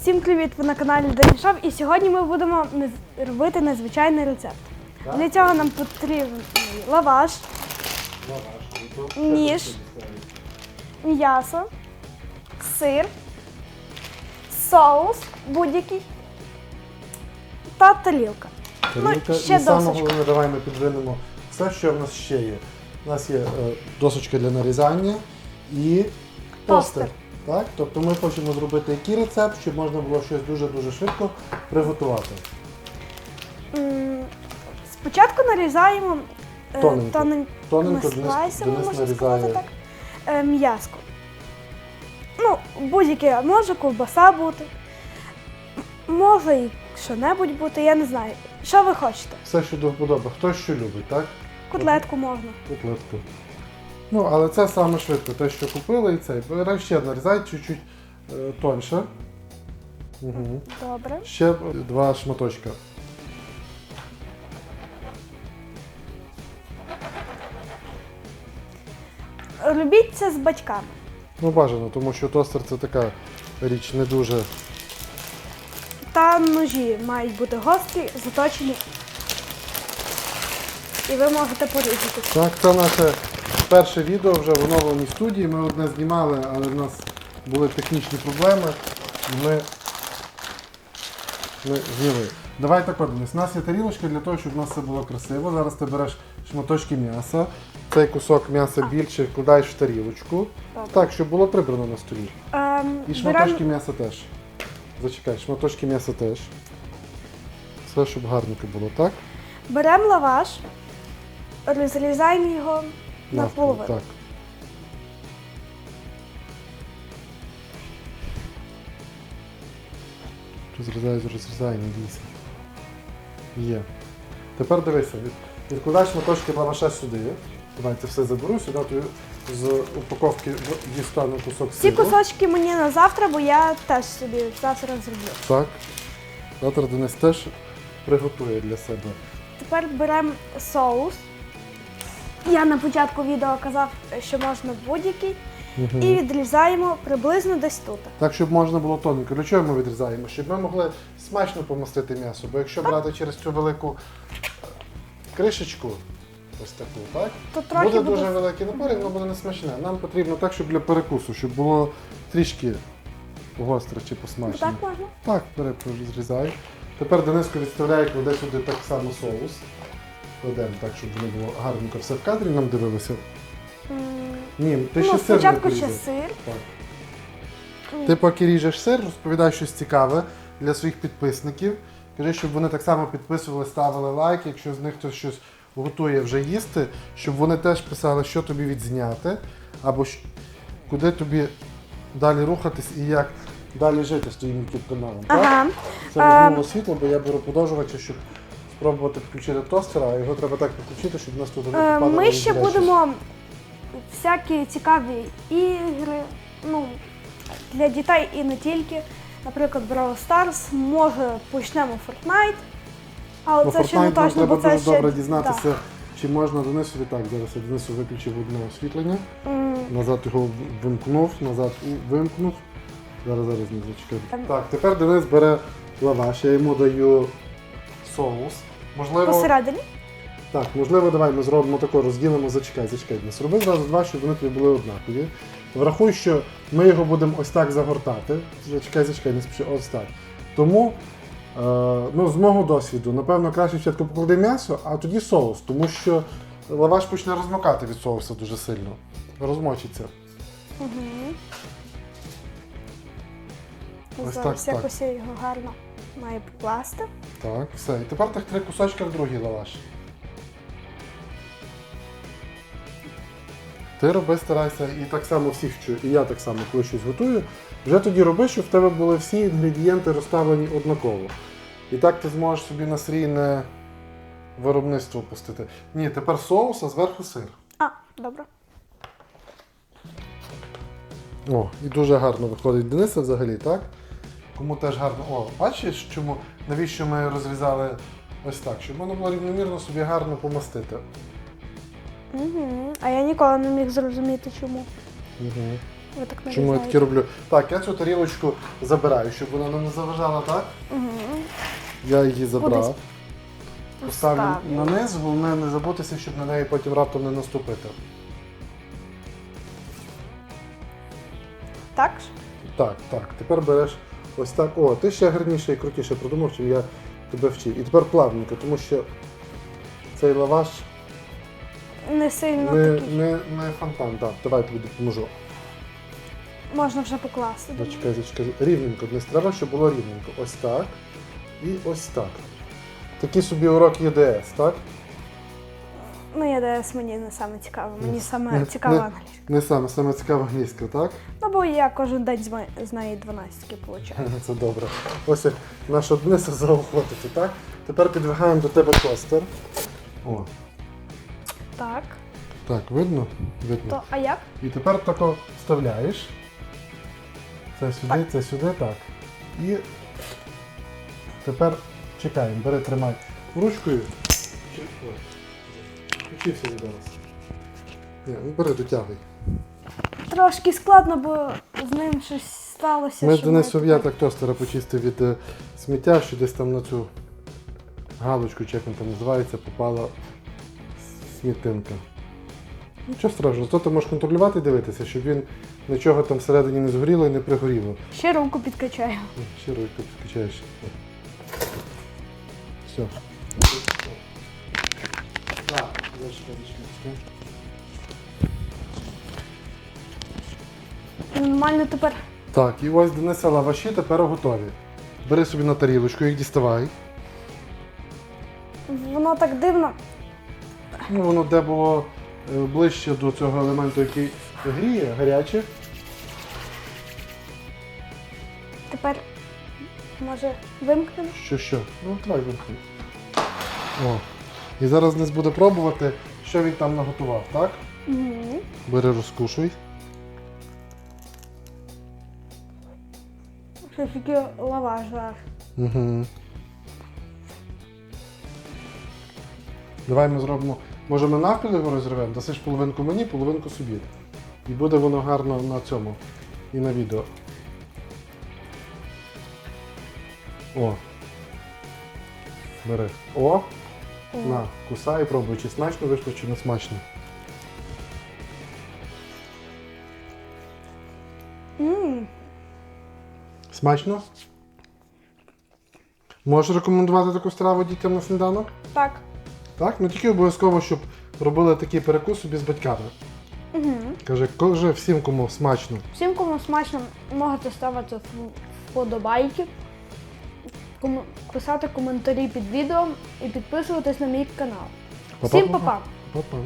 Всім привіт! Ви на каналі Данішов і сьогодні ми будемо робити незвичайний рецепт. Так. Для цього нам потрібен лаваш, Ніж. м'ясо, сир, соус будь-який та тарілка. Тарілка. Ну, ще і саме головне, давай ми підвинемо все, що в нас ще є. У нас є е, досочка для нарізання і Тостер. Так? Тобто ми хочемо зробити який рецепт, щоб можна було щось дуже-дуже швидко приготувати. М, Спочатку нарізаємо е, Тоненько. тоненькими Тоненько Денис- слайсами, Денис можна нарізає. сказати так. Е, М'яско. Ну, будь-яке, може ковбаса бути, м- може і що-небудь бути, я не знаю. Що ви хочете? Все, що до вподоби. Хто що любить, так? Котлетку можна. Котлетку. Ну, але це саме швидко. Те, що купили, і цей. Ще нарізай чуть-чуть е, тоньше. Угу. Добре. Ще два шматочка. Робіть це з батьками. Ну, бажано, тому що тостер це така річ не дуже. Та ножі мають бути гострі, заточені. І ви можете порізати. Так, це наше перше відео вже в оновленій студії. Ми одне знімали, але в нас були технічні проблеми. І ми, ми зняли. Давай так от, у нас є тарілочка для того, щоб у нас все було красиво. Зараз ти береш шматочки м'яса, цей кусок м'яса більше вкладаєш в тарілочку. Так, щоб було прибрано на столі. Ем, І берем- шматочки м'яса теж. Зачекай, шматочки м'яса теж. Все, щоб гарненько було, так? Беремо лаваш, розрізаємо його на половину. Так. Розрізай, розрізай, не бійся. Є. Тепер дивися, від, відкладай шматочки лаваша сюди. Давай це все заберу, сюди тобі з упаковки дістану кусок Ці кусочки мені на завтра, бо я теж собі завтра зроблю. Так. Завтра Денис теж приготує для себе. Тепер беремо соус. Я на початку відео казав, що можна будь-який. Мгм. І відрізаємо приблизно десь тут. Так, щоб можна було тоненько. Для чого ми відрізаємо? Щоб ми могли смачно помастити м'ясо. Бо якщо брати через цю велику е, кришечку, ось таку, так? То трохи буде буде- дуже великий напор, і воно буде не смачне. Нам потрібно так, щоб для перекусу, щоб було трішки гостре чи посмачне. Так можна? Так, бери, розрізай. Тепер Дениско відставляє, кладе сюди так само соус. Кладемо так, щоб воно було гарненько все в кадрі нам дивилося. Ні, ти ну, ще сир не спочатку ще порізав. сир. Так. Ти поки ріжеш сир, розповідай щось цікаве для своїх підписників. Кажи, щоб вони так само підписували, ставили лайк, якщо з них хтось щось готує вже їсти, щоб вони теж писали, що тобі відзняти, або щ- куди тобі далі рухатись і як далі жити з твоїм YouTube каналом. Так? Це Ем. розмило світло, бо я беру подовжувача, щоб спробувати підключити тостера, а його треба так підключити, щоб у нас тут не Е, попадало Ми ще гаряче. будемо всякі цікаві ігри, ну, для дітей і не тільки. Наприклад, Brawl Stars, може почнемо Fortnite. Але Ну, це ще не Fortnite нам точно, бо треба це дуже ще. добре дізнатися, чи можна Денисові так. Зараз я Денису виключив одне освітлення, Да. М, назад його вимкнув, назад у- вимкнув. Зараз зараз не зачекай. Ем. Так, тепер Денис бере лаваш, я йому даю соус. Можливо, Посередині. так, можливо, давай ми зробимо тако, розділимо, зачекай, зачекай. Денис. Роби зразу два, щоб вони тобі були однакові. Врахуй, що ми його будемо ось так загортати. Зачекай, зачекай, не спіши, ось так. Тому, е, ну, з мого досвіду, напевно, краще спочатку поклади м'ясо, а тоді соус, тому що лаваш почне розмокати від соусу дуже сильно. Розмочиться. Угу. Ось Зараз так, якось я його гарно має покласти. Так, все. І тепер тих три кусочки в другий лаваш. Ти роби, старайся, і так само всіх вчу, і я так само, коли щось готую, вже тоді роби, щоб в тебе були всі інгредієнти розставлені однаково. І так ти зможеш собі на серійне виробництво пустити. Ні, тепер соус, а зверху сир. А, добре. О, і дуже гарно виходить Дениса взагалі, так? Кому теж гарно. О, бачиш, чому, навіщо ми розрізали ось так, щоб воно було рівномірно собі гарно помастити. Угу. А я ніколи не міг зрозуміти, чому. Угу. Ви так не Чому я таке роблю? Так, я цю тарілочку забираю, щоб вона нам не заважала, так? Угу. Я її забрав. Кудись Поставлю Поставлю. на низ, головне не забутися, щоб на неї потім раптом не наступити. Так ж? Так, так. Тепер береш ось так. О, ти ще гарніше і крутіше придумав, чим я тебе вчив. І тепер плавненько, тому що цей лаваш Не сильно не, такий. не, не фонтан. Так, давай тобі допоможу. Можна вже покласти. Зачекай, зачекай. Рівненько. Не треба, щоб було рівненько. Ось так. І ось так. Такий собі урок ЄДС, так? Ну, я ДС мені не саме цікаво. Мені саме цікава не- англійська. Не саме, саме цікава англійська, так? Ну, бо я кожен день з, неї 12 получаю. Це добре. Ось як наша Дениса заохотити, так? Тепер підвигаємо до тебе тостер. О, Так. так, видно? Видно. То, а як? І тепер тако вставляєш. Це сюди, це сюди, так. І тепер чекаємо, бери, тримай ручкою. Включився зараз. Ні, ну бери, дотягуй. Трошки складно, бо з ним щось сталося. Ми що Денис ми- Ов'яток тостера почистив від е, сміття, що десь там на цю галочку, чи як він там називається, попала смітинка. Нічого страшного, зато ти можеш контролювати і дивитися, щоб він нічого там всередині не згоріло і не пригоріло. Ще руку підкачаю. Ще ройку підкачаєш. Все. Нормально тепер. Так, і ось Дениса лаваші тепер готові. Бери собі на тарілочку, їх діставай. Воно так дивно. Ну, воно де було е, ближче до цього елементу, який гріє, гаряче. Тепер може вимкнемо. Що що? Ну, давай вимкни. О. І зараз Денис буде пробувати, що він там наготував, так? Угу. Бери, розкушуй. Що тільки лаваш зараз. Угу. Давай ми зробимо. Може ми навпіл його розірвемо, дасиш половинку мені, половинку собі. І буде воно гарно на цьому. І на відео. О. Бери. О! На, кусай, пробуй, чи смачно вийшло, чи не смачно. Ммм. Смачно? Можеш рекомендувати таку страву дітям на сніданок? Так. Так? Ну тільки обов'язково, щоб робили такий перекус собі з батьками. Угу. Каже, каже всім, кому смачно. Всім, кому смачно, можете ставити вподобайки, кому- писати коментарі під відео і підписуватись на мій канал. Всім па-па! Па-па.